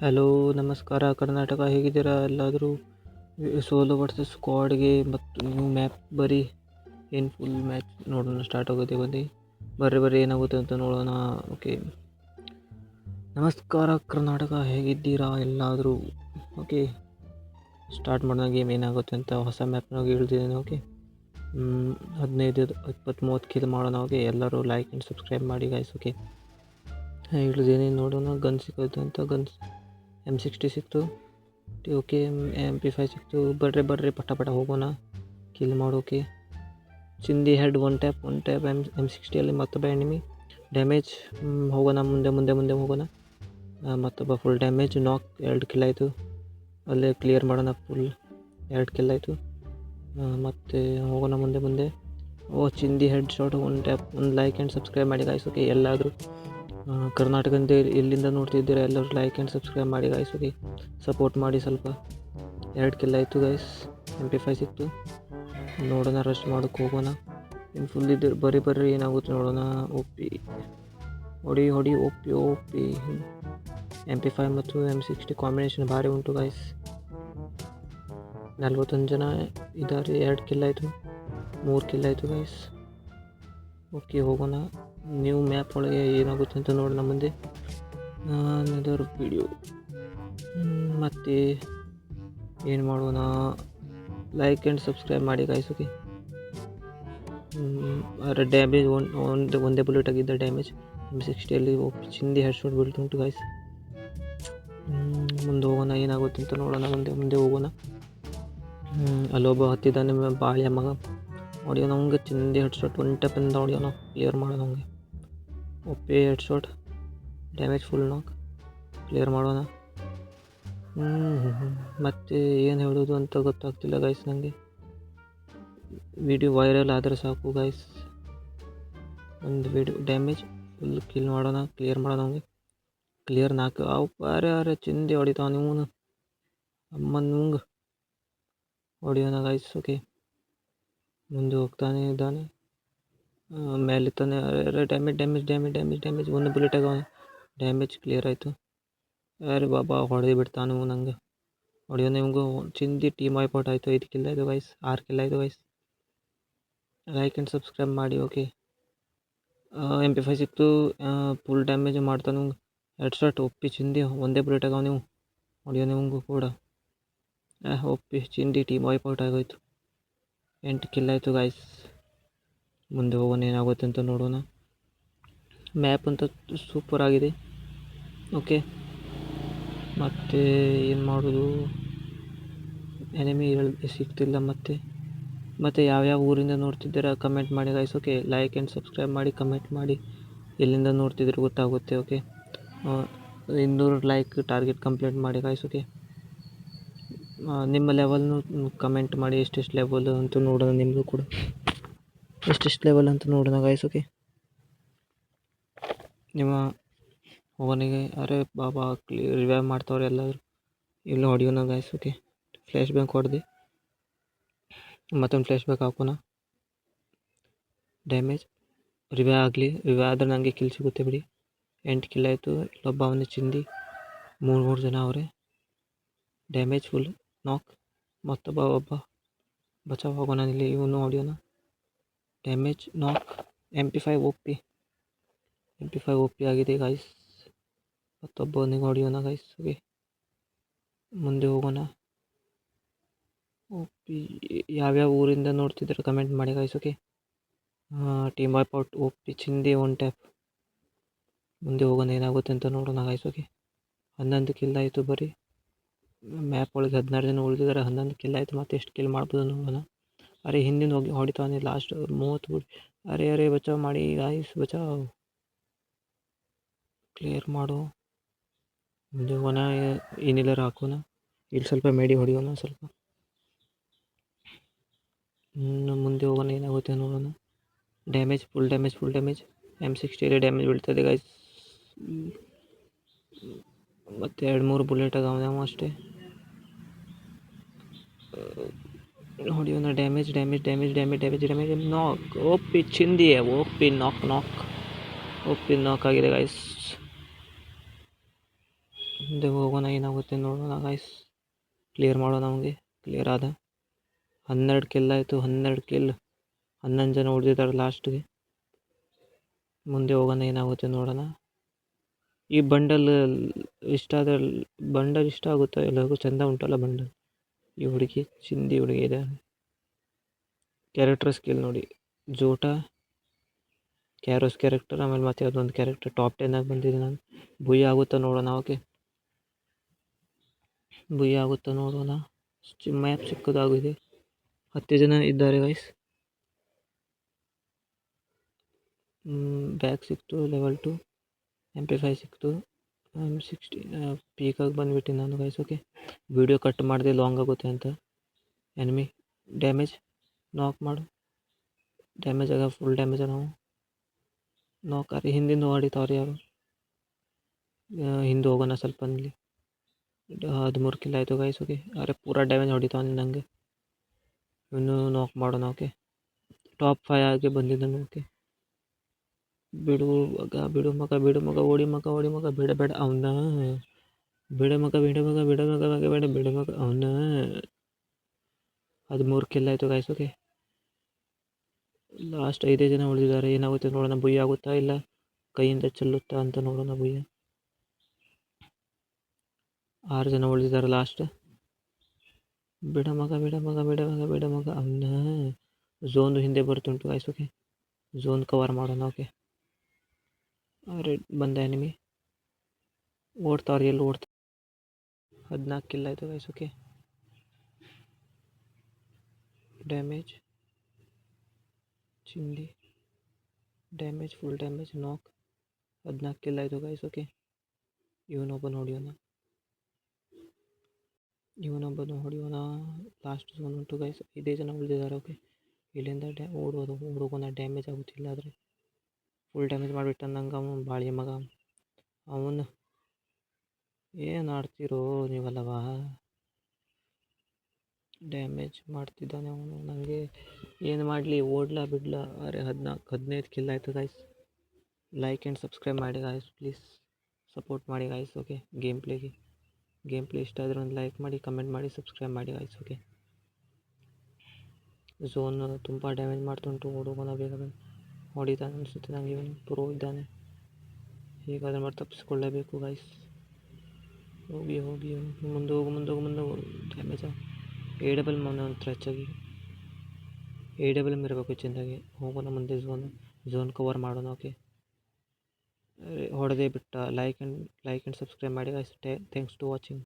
Hello ನಮಸ್ಕಾರ. ಕರ್ನಾಟಕ ಹೇಗಿದ್ದೀರಾ ಎಲ್ಲಾದರೂ? ಸೋಲೋ ವರ್ಸಸ್ ಸ್ಕ್ವಾಡ್ಗೆ ಮತ್ತು ನ್ಯೂ ಮ್ಯಾಪ್ ಬರೀ ಏನು ಫುಲ್ ಮ್ಯಾಚ್ ನೋಡೋಣ ಸ್ಟಾರ್ಟ್ ಆಗುತ್ತೆ ಬಂದು ಬರ್ರಿ ಬರ್ರಿ, ಏನಾಗುತ್ತೆ ಅಂತ ನೋಡೋಣ. ಓಕೆ ನಮಸ್ಕಾರ, ಕರ್ನಾಟಕ ಹೇಗಿದ್ದೀರಾ ಎಲ್ಲಾದರೂ? ಓಕೆ ಸ್ಟಾರ್ಟ್ ಮಾಡೋಣ ಗೇಮ್ ಏನಾಗುತ್ತೆ ಅಂತ ಹೊಸ ಮ್ಯಾಪ್ನಾಗ ಹೇಳ್ತಿದ್ದೇನೆ ಓಕೆ ಹದಿನೈದು ಇಪ್ಪತ್ತು ಮೂವತ್ತು ಕಿಲ್ ಮಾಡೋಣ ಓಕೆ ಎಲ್ಲರೂ ಲೈಕ್ ಆ್ಯಂಡ್ ಸಬ್ಸ್ಕ್ರೈಬ್ ಮಾಡಿ ಗಾಯ್ಸ್ ಓಕೆ ಹೇಳಿದ್ದೀನಿ ನೋಡೋಣ. ಗನ್ ಸಿಗುತ್ತೆ ಅಂತ ಗನ್ಸ್ ಎಂ ಸಿಕ್ಸ್ಟಿ ಸಿಕ್ತು. ಓಕೆ ಎಂ ಪಿ ಫೈವ್ ಸಿಕ್ತು. ಬರ್ರಿ ಬರ್ರಿ, ಪಟ ಪಟ ಹೋಗೋಣ. ಕಿಲ್ ಮಾಡೋಕೆ. ಚಿಂದಿ head one tap one tap M M ಸಿಕ್ಸ್ಟಿಯಲ್ಲಿ ಮತ್ತೊಬ್ಬ ಎನಿಮಿ ಡ್ಯಾಮೇಜ್ ಹೋಗೋಣ, ಮುಂದೆ ಮುಂದೆ ಮುಂದೆ ಹೋಗೋಣ. ಮತ್ತೊಬ್ಬ ಫುಲ್ ಡ್ಯಾಮೇಜ್ ನಾಕ್ ಎರಡು ಕಿಲ್ ಆಯಿತು. ಅಲ್ಲೇ ಕ್ಲಿಯರ್ ಮಾಡೋಣ ಫುಲ್ ಎರಡು ಕಿಲ್ ಆಯಿತು. ಮತ್ತು ಹೋಗೋಣ, ಮುಂದೆ ಮುಂದೆ. ಓ ಚಿಂದಿ ಹೆಡ್ ಶಾಟ್ ಒನ್ ಟ್ಯಾಪ್ ಒಂದು ಲೈಕ್ ಆ್ಯಂಡ್ ಸಬ್ಸ್ಕ್ರೈಬ್ ಮಾಡಿ ಗಾಯ್ಸ್ ಎಲ್ಲಾದರೂ. ಕರ್ನಾಟಕದಿಂದ ಎಲ್ಲಿಂದ ನೋಡ್ತಿದ್ದೀರಾ ಎಲ್ಲರೂ ಲೈಕ್ ಆ್ಯಂಡ್ ಸಬ್ಸ್ಕ್ರೈಬ್ ಮಾಡಿ ಗಾಯ್ಸ್ ಓಕೆ? ಸಪೋರ್ಟ್ ಮಾಡಿ ಸ್ವಲ್ಪ. ಎರಡು ಕಿಲ್ಲ ಆಯಿತು ಗೈಸ್ ಫೈವ್ ಸಿಕ್ತು. ನೋಡೋಣ ರಶ್ ಮಾಡೋಕ್ಕೆ ಹೋಗೋಣ. ಇನ್ನು ಫುಲ್ ಇದ್ದರೆ ಬರೀ ಬರ್ರಿ ಏನಾಗುತ್ತೆ ನೋಡೋಣ ಒಪ್ಪಿ ಹೊಡಿ ಹೊಡಿ ಒಪ್ಪಿ ಒಪ್ಪಿ ಎಂ ಪಿ ಫೈವ್ ಮತ್ತು ಎಂ ಸಿಕ್ಸ್ಟಿ ಕಾಂಬಿನೇಷನ್ ಭಾರಿ ಉಂಟು ಗೈಸ್ ನಲ್ವತ್ತೊಂದು ಜನ ಇದ್ದಾರೆ, ಎರಡು ಕಿಲ್ ಆಯಿತು. ಮೂರು ಕಿಲ್ ಆಯಿತು ಗೈಸ್ ಓಕೆ ಹೋಗೋಣ. ನ್ಯೂ ಮ್ಯಾಪ್ ಒಳಗೆ ಏನಾಗುತ್ತೆ ಅಂತ ನೋಡೋಣ ಮುಂದೆ. ನಾನು ಇದರ ವಿಡಿಯೋ ಮತ್ತು ಏನು ಮಾಡೋಣ? ಲೈಕ್ ಆ್ಯಂಡ್ ಸಬ್ಸ್ಕ್ರೈಬ್ ಮಾಡಿ ಗಾಯ್ಸ್ ಓಕೆ ಅರೆ ಡ್ಯಾಮೇಜ್ ಒನ್ ಒಂದು ಒಂದೇ ಬುಲೆಟ್ ಆಗಿದ್ದ ಡ್ಯಾಮೇಜ್ ಎಂ ಸಿಕ್ಸ್ಟಿಯಲ್ಲಿ ಚಿಂದಿ ಹೆಡ್ ಶಾಟ್ ಬೀಳ್ತುಂಟು ಗಾಯ್ಸ್ ಮುಂದೆ ಹೋಗೋಣ ಏನಾಗುತ್ತೆ ಅಂತ ನೋಡೋಣ ಮುಂದೆ ಮುಂದೆ ಹೋಗೋಣ. ಹ್ಮ್, ಅಲ್ಲೊಬ್ಬ ಹತ್ತಿದ್ದಾನೆ ಮ- ಬಾಳ್ಯ ಮಗ. ಹೊಡಿಯೋಣ ಅವ್ನಿಗೆ ಚಿಂದಿ ಹೆಡ್ ಶಾಟ್ ಒನ್ ಟೆಪ್ಪಿಂದ ಹೊಡಿಯೋಣ ಕ್ಲಿಯರ್ ಮಾಡೋಣ ಅವ್ನಿಗೆ ಒಪ್ಪೆ head shot damage full knock clear ಮಾಡೋಣ ಮತ್ತು ಏನು ಹೇಳೋದು ಅಂತ ಗೊತ್ತಾಗ್ತಿಲ್ಲ ಗೈಸ್ ನನಗೆ ವಿಡಿಯೋ ವೈರಲ್ ಆದರೆ ಸಾಕು ಗೈಸ್ ಒಂದು ವಿಡಿಯೋ ಡ್ಯಾಮೇಜ್ ಫುಲ್ ಕಿಲ್ ಮಾಡೋಣ ಕ್ಲಿಯರ್ ಮಾಡೋಣ ಅವ್ನಿಗೆ ಕ್ಲಿಯರ್ ನಾಲ್ಕು ಅವು ಅರೆ ಅರೆ ಚಿಂದಿ ಹೊಡಿತಾವ ನೀವು ಅಮ್ಮನ ಮುಂಗೆ ಹೊಡಿಯೋಣ ಗೈಸ್ ಓಕೆ ಮುಂದೆ ಹೋಗ್ತಾನೆ ಇದ್ದಾನೆ ಆ, ಮೇಲಿತ್ತಾನೆ ಅರೆ ಅರೆ damage damage damage damage damage ಒಂದು ಬುಲೆಟ್ ಆಗವ ಡ್ಯಾಮೇಜ್ ಕ್ಲಿಯರ್ ಆಯಿತು ಅರೆ ಬಾಬಾ ಹೊಡೆದು ಬಿಡ್ತಾನೆ ಇವು ನಂಗೆ ಹೊಡೆಯೋ ನಿಮಗೂ ಚಿಂದಿ ಟೀಮ್ ವೈಪೌಟ್ ಆಯಿತು ಐದು ಕಿಲ್ ಆಯಿತು ಗೈಸ್ ಆರು ಕಿಲ್ ಆಯಿತು ಗೈಸ್ ಲೈಕ್ ಆ್ಯಂಡ್ ಸಬ್ಸ್ಕ್ರೈಬ್ ಮಾಡಿ ಓಕೆ ಎಂ ಪಿ ಫೈ ಸಿಕ್ತು ಫುಲ್ ಡ್ಯಾಮೇಜ್ ಮಾಡ್ತಾನೆ ನಿಮ್ಗೆ ಹೆಡ್ ಶಾಟ್ ಒಪ್ಪಿ ಚಿಂದಿ ಒಂದೇ ಬುಲೆಟ್ ಆಗವ ನೀವು ಹೊಡೆಯೋ ನಿಮಗೂ ಕೂಡ ಆ, ಒಪ್ಪಿ ಚಿಂದಿ ಟೀಮ್ ವೈಪೌಟ್ ಆಗೋಯ್ತು ಎಂಟು ಕಿಲ್ ಆಯಿತು ಗಾಯ್ಸ್ ಮುಂದೆ ಹೋಗೋಣ, ಏನಾಗುತ್ತೆ ಅಂತ ನೋಡೋಣ. ಮ್ಯಾಪ್ ಅಂತ ಸೂಪರ್ ಆಗಿದೆ. ಓಕೆ ಮತ್ತು ಏನು ಮಾಡೋದು? ಎನಿಮಿ ಹೇಳಿ ಸಿಗ್ತಿಲ್ಲ ಮತ್ತೆ. ಮತ್ತು ಯಾವ್ಯಾವ ಊರಿಂದ ನೋಡ್ತಿದ್ದೀರಾ ಕಮೆಂಟ್ ಮಾಡಿ guys okay like and subscribe ಮಾಡಿ ಕಮೆಂಟ್ ಮಾಡಿ. ಎಲ್ಲಿಂದ ನೋಡ್ತಿದ್ರು ಗೊತ್ತಾಗುತ್ತೆ ಓಕೆ ಇನ್ನೂರು ಲೈಕ್ ಟಾರ್ಗೆಟ್ ಕಂಪ್ಲೀಟ್ ಮಾಡಿ ಗಾಯ್ಸ್ ಓಕೆ ನಿಮ್ಮ ಲೆವೆಲ್ನು ಕಮೆಂಟ್ ಮಾಡಿ ಎಷ್ಟೆಷ್ಟು ಲೆವೆಲ್ ಅಂತ ನೋಡೋಣ ನಿಮ್ಮದು ಕೂಡ. ಎಷ್ಟೆಷ್ಟು ಲೆವೆಲ್ ಅಂತ ನೋಡೋಣ ಗಾಯ್ಸ್ ಓಕೆ ನಿಮ್ಮ ಅವನಿಗೆ, ಅರೆ ಬಾಬಾ ರಿವೈವ್ ಮಾಡ್ತಾವ್ರೆ ಎಲ್ಲರೂ ಇಲ್ಲ ಹೊಡಿಯೋಣ ಗಾಯ್ಸ್ ಓಕೆ ಫ್ಲ್ಯಾಶ್ ಬ್ಯಾಂಕ್ ಹೊಡೆದು. ಮತ್ತೊಂದು ಫ್ಲ್ಯಾಶ್ ಬ್ಯಾಕ್ ಹಾಕೋಣ. ಡ್ಯಾಮೇಜ್ ರಿವೈವ್ ಆಗಲಿ. ರಿವೈವ್ ಆದರೆ ನನಗೆ ಕಿಲ್ ಸಿಗುತ್ತೆ ಬಿಡಿ. ಎಂಟು ಕಿಲ್ ಆಯಿತು. ಇಲ್ಲೊಬ್ಬ ಅವನೇ ಚಿಂದಿ. ಮೂರು ಮೂರು ಜನ ಅವರೇ. ಡ್ಯಾಮೇಜ್ ಫುಲ್ ನಾಕ್ ಮತ್ತೊಬ್ಬ, ಒಬ್ಬ. ಬಚಾವ್ ಹೋಗೋಣ ಇಲ್ಲಿ ಇವನು ಹೊಡಿಯೋಣ damage knock M P five O P M P five O P ಆಗಿದೆ ಗಾಯ್ಸ್ ಮತ್ತೊಬ್ಬನಿಗೆ ಹೊಡಿಯೋಣ ಗೈಸ್ ಓಕೆ ಮುಂದೆ ಹೋಗೋಣ. ಓ ಪಿ ಯಾವ್ಯಾವ ಊರಿಂದ ನೋಡ್ತಿದ್ರೆ ಕಮೆಂಟ್ ಮಾಡಿ guys okay team wipeout O P ಚಿಂದಿ ಒನ್ ಟ್ಯಾಪ್ ಮುಂದೆ ಹೋಗೋಣ, ಏನಾಗುತ್ತೆ ಅಂತ ನೋಡೋಣ ಗೈಸ್ ಓಕೆ ಹನ್ನೊಂದು ಕಿಲ್ ಆಯಿತು, ಬರೀ. ಮ್ಯಾಪ್ ಒಳಗೆ ಹದಿನಾರು ಜನ ಉಳಿದಿದ್ದಾರೆ, ಹನ್ನೊಂದು ಕಿಲ್ ಆಯಿತು, ಮತ್ತೆ ಎಷ್ಟು ಕಿಲ್ ಮಾಡ್ಬೋದು ನೋಡೋಣ ಅರೆ, ಹಿಂದಿನ ಹೋಗಿ ಹೊಡಿತಾನೆ ಲಾಸ್ಟ್ ಮೂವತ್ತು ಬಿಡಿ. ಅರೆ ಅರೆ, ಬಚಾವ್ ಮಾಡಿ ಗಾಯ್ಸ್ ಬಚಾವ್. ಕ್ಲಿಯರ್ ಮಾಡು. ಮುಂದೆ ಹೋಗೋಣ ಏನಿಲ್ಲರ ಹಾಕೋಣ. ಇಲ್ಲಿ ಸ್ವಲ್ಪ ಮೇಡಿ ಹೊಡಿಯೋಣ ಸ್ವಲ್ಪ. ಇನ್ನು ಮುಂದೆ ಹೋಗೋಣ ಏನಾಗುತ್ತೆ ನೋಡೋಣ. Damage full damage full damage M ಸಿಕ್ಸ್ಟಿಯಲ್ಲಿ damage ಬೀಳ್ತದೆ ಗೈಸ್ ಮತ್ತು ಎರಡು ಮೂರು ಬುಲೆಟ್ ಅದಾವ ನಾವು ಅಷ್ಟೇ ಒಂದು damage damage damage damage damage damage knock OP ಚಿಂದಿಯೇ ಓಪಿ ನಾಕ್ ನಾಕ್ ಓಪಿ ನಾಕ್ ಆಗಿದೆ ಗಾಯ್ಸ್ ಮುಂದೆ ಹೋಗೋಣ, ಏನಾಗುತ್ತೆ ನೋಡೋಣ ಗಾಯ್ಸ್ ಕ್ಲಿಯರ್ ಮಾಡೋಣ ನಮಗೆ ಕ್ಲಿಯರ್ ಆದ. ಹನ್ನೆರಡು ಕಿಲ್ ಆಯಿತು, ಹನ್ನೆರಡು ಕಿಲ್ ಹನ್ನೊಂದು ಜನ ಉಳಿದಿದ್ದಾರೆ ಲಾಸ್ಟ್ಗೆ ಮುಂದೆ ಹೋಗೋಣ, ಏನಾಗುತ್ತೆ ನೋಡೋಣ. ಈ ಬಂಡಲ್ ಇಷ್ಟ ಆದ ಬಂಡಲ್ ಇಷ್ಟ ಆಗುತ್ತೋ, ಎಲ್ಲರಿಗೂ ಚೆಂದ ಉಂಟಲ್ಲ ಬಂಡಲ್ ಈ ಹುಡುಗಿ, ಚಿಂದಿ ಹುಡುಗಿ ಇದೆ. ಕ್ಯಾರೆಕ್ಟರ್ ಸ್ಕಿಲ್ ನೋಡಿ. ಜೋಟ ಕ್ಯಾರೋಸ್ ಕ್ಯಾರೆಕ್ಟರ್ ಆಮೇಲೆ ಮತ್ತೆ ಅದೊಂದು ಕ್ಯಾರೆಕ್ಟರ್ ಟಾಪ್ ಟೆನ್ನಾಗಿ ಬಂದಿದೆ ನಾನು. ಬುಯ್ ಆಗುತ್ತಾ ನೋಡೋಣ ಓಕೆ ಬುಯ್ ಆಗುತ್ತಾ ನೋಡೋಣ. ಮ್ಯಾಪ್ ಚಿಕ್ಕದಾಗಿದೆ. ಹತ್ತು ಜನ ಇದ್ದಾರೆ ವೈಸ್ ಬ್ಯಾಕ್ ಸಿಕ್ತು ಲೆವೆಲ್ ಟು ಫೈವ್ ಸಿಕ್ತು. ಸಿಕ್ಸ್ಟಿ ಪೀಕಾಗಿ ಬಂದುಬಿಟ್ಟು ನಾನು ಗೈಸ್ ಓಕೆ ವಿಡಿಯೋ ಕಟ್ ಮಾಡಿದೆ ಲಾಂಗ್ ಆಗುತ್ತೆ ಅಂತ ಎನಿಮಿ ಡ್ಯಾಮೇಜ್ ನಾಕ್ ಮಾಡು ಡ್ಯಾಮೇಜ್ ಆಗ ಫುಲ್ ಡ್ಯಾಮೇಜ್ ನಾವು ನಾಕ್ ಅರೆ ಹಿಂದಿಂದ ಹೊಡಿತಾವ್ರಿ ಯಾರು ಹಿಂದೆ ಹೋಗೋಣ ಸ್ವಲ್ಪ ಅಲ್ಲಿ ಹದಿಮೂರು ಕಿಲ್ ಆಯಿತು ಗೈಸ್ ಓಕೆ ಅರೆ ಪೂರಾ ಡ್ಯಾಮೇಜ್ ಹೊಡಿತಾವನಿ ನನಗೆ ಇವನು ನಾಕ್ ಮಾಡೋಣ ಓಕೆ ಟಾಪ್ ಫೈ ಆಗಿ ಬಂದಿದ್ದಾನೆ ಓಕೆ ಬಿಡು ಮಗ ಬಿಡು ಮಗ ಬಿಡು ಮಗ ಓಡಿ ಮಗ ಓಡಿ ಮಗ ಬಿಡ ಬೇಡ ಅವನ ಬಿಡ ಮಗ ಬಿಡ ಮಗ ಬಿಡ ಮಗ ಮಗ, ಬೇಡ ಬಿಡ ಮಗ. ಅವನ ಹದಿಮೂರು ಕಿಲ್ ಆಯಿತು ಗಾಯ್ಸ್ ಓಕೆ ಲಾಸ್ಟ್ ಐದೇ ಜನ ಉಳಿದಿದ್ದಾರೆ. ಏನಾಗುತ್ತೆ ನೋಡೋಣ. ಬುಯ್ಯ ಆಗುತ್ತಾ ಇಲ್ಲ? ಕೈಯಿಂದ ಚೆಲ್ಲುತ್ತಾ ಅಂತ ನೋಡೋಣ ಬುಯ್ಯ ಆರು ಜನ ಉಳಿದಿದ್ದಾರೆ ಲಾಸ್ಟ್ ಬಿಡ ಮಗ ಬಿಡ ಮಗ ಬಿಡ ಮಗ ಅವನ ಝೋನ್ ಹಿಂದೆ ಬರ್ತುಂಟು ಗಾಯ್ಸ್ ಓಕೆ ಝೋನ್ ಕವರ್ ಮಾಡೋಣ ಓಕೆ ರೆಡ್ ಬಂದ ಎನಿಮಿ ಓಡ್ತಾವ್ರಿ ಎಲ್ಲಿ ಓಡ್ತಾ ಹದಿನಾಲ್ಕು ಕಿಲ್ ಆಯಿತು ಗೈಸ್ ಓಕೆ ಡ್ಯಾಮೇಜ್ ಚಿಂದಿ ಡ್ಯಾಮೇಜ್ ಫುಲ್ ಡ್ಯಾಮೇಜ್ ನಾಕ್ ಹದಿನಾಲ್ಕು ಕಿಲ್ ಆಯಿತು ಗೈಸ್ ಓಕೆ ಇವನೊಬ್ಬ ಹೊಡಿಯೋಣ ಇವನೊಬ್ಬನು ಹೊಡಿಯೋಣ ಲಾಸ್ಟ್ ಝೋನ್ ಉಂಟು ಗೈಸ್ ಐದೇ ಜನ ಉಳಿದಿದ್ದಾರೆ ಓಕೆ ಇಲ್ಲಿಂದ ಡ್ಯಾ ಓಡೋದು ಓಡೋಗೋಣ ಡ್ಯಾಮೇಜ್ ಆಗುತ್ತಿಲ್ಲ ಆದರೆ ಫುಲ್ ಡ್ಯಾಮೇಜ್ ಮಾಡಿಬಿಟ್ಟ ನಂಗೆ ಅವನು ಬಾಳಿ ಮಗ ಅವನು ಏನು ಆಡ್ತಿರೋ ನೀವಲ್ಲವ? ಡ್ಯಾಮೇಜ್ ಮಾಡ್ತಿದ್ದಾನೆ ಅವನು. ನನಗೆ ಏನು ಮಾಡಲಿ? ಓಡ್ಲಾ ಬಿಡ್ಲಾ? ಅರೆ, ಹದಿನಾಲ್ಕು, ಹದಿನೈದು ಕಿಲ್ ಆಯಿತು ಗಾಯ್ಸ್ ಲೈಕ್ ಆ್ಯಂಡ್ ಸಬ್ಸ್ಕ್ರೈಬ್ ಮಾಡಿ ಗಾಯ್ಸ್ ಪ್ಲೀಸ್ ಸಪೋರ್ಟ್ ಮಾಡಿ ಗಾಯ್ಸ್ ಓಕೆ ಗೇಮ್ ಪ್ಲೇಗೆ ಗೇಮ್ ಪ್ಲೇ ಇಷ್ಟ ಆದರೆ ಒಂದು ಲೈಕ್ ಮಾಡಿ ಕಮೆಂಟ್ ಮಾಡಿ ಸಬ್ಸ್ಕ್ರೈಬ್ ಮಾಡಿ ಗಾಯ್ಸ್ ಓಕೆ ಝೋನ್ ತುಂಬ ಡ್ಯಾಮೇಜ್ ಮಾಡ್ತುಂಟು. ಓಡೋಗೋಣ ಬೇಗ ಬೇಗ. ಹೊಡಿತಾನೆ ಅನಿಸುತ್ತೆ ನನಗೆ ಇವನು ಪ್ರೋ ಇದ್ದಾನೆ. ಹೇಗಾದರೂ ಮಾಡಿ ತಪ್ಪಿಸ್ಕೊಳ್ಳೇಬೇಕು ಗಾಯ್ಸ್ ಹೋಗಿ ಹೋಗಿ, ಮುಂದೆ ಹೋಗು ಮುಂದೆ ಹೋಗು ಮುಂದೆ ಹೋಗು. ಡ್ಯಾಮೇಜ್ ಎ ಡಬಲ್ ಮನೆ ಒಂಥರ ಹೆಚ್ಚಾಗಿ. ಎ ಡಬಲ್ ಇರಬೇಕು ಚೆಂದಾಗಿ ಹೋಗೋಣ ಮುಂದೆ ಝೋನ್ ಝೋನ್ ಕವರ್ ಮಾಡೋಣ ಓಕೆ ಹೊಡೆದೇ ಬಿಟ್ಟ. Like and like and subscribe ಮಾಡಿ ಅಷ್ಟೇ ಥ್ಯಾಂಕ್ಸ್ ಟು ವಾಚಿಂಗ್